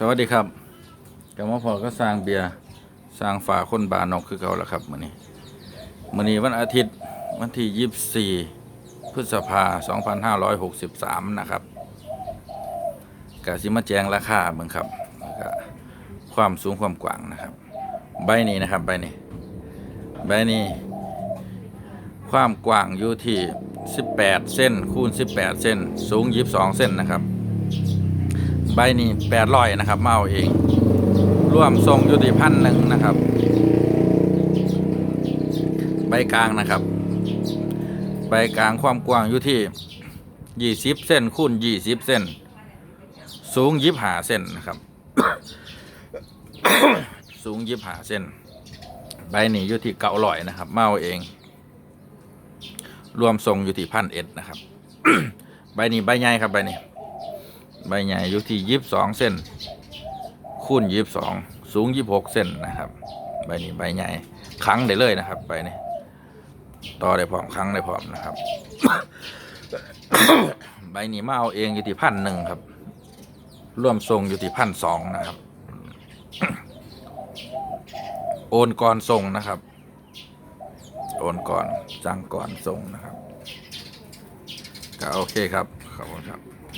สวัสดีครับกำมะพอก็สร้างเบียร์สร้างฝาคนบานอกคือเก่าแล้วครับมื้อนี้มื้อนี้วันอาทิตย์วันที่24พฤษภา2563นะครับกาสิมาแจงราคาเบิ่งครับความสูงความกว้างนะครับ ใบนี้นะครับใบนี้ใบนี้ ความกว้างอยู่ที่18เส้นคูณ18เส้นสูง22เส้นนะครับ ใบนี้แปดร้อยนะครับมาเอาเอง ร่วมทรงอยู่ที่พันหนึ่งนะครับ ใบกลางนะครับ ใบกลางความกว้างอยู่ที่ยี่สิบเส้นคูณยี่สิบเส้น สูงยิบหาเส้นนะครับ สูงยิบหาเส้น ใบนี้อยู่ที่เก่าลอยนะครับมาเอาเอง รวมทรงอยู่ที่พันเอ็ดนะครับ ใบนี้ใบใหญ่ครับใบนี้ ใบใหญ่อยู่ที่ยี่สิบสองเส้น คูณยี่สิบสองสูงยี่สิบหกเส้นนะครับใบนี้ใบใหญ่คั้งได้เลยนะครับใบนี้ต่อได้พร้อมคั้งได้พร้อมนะครับ ใบนี้มาเอาเองอยู่ที่พันหนึ่งครับ ร่วมทรงอยู่ที่พันสองนะครับ โอนก่อนทรงนะครับ โอนก่อนจ้างก่อนทรงนะครับก็โอเคครับขอบคุณครับ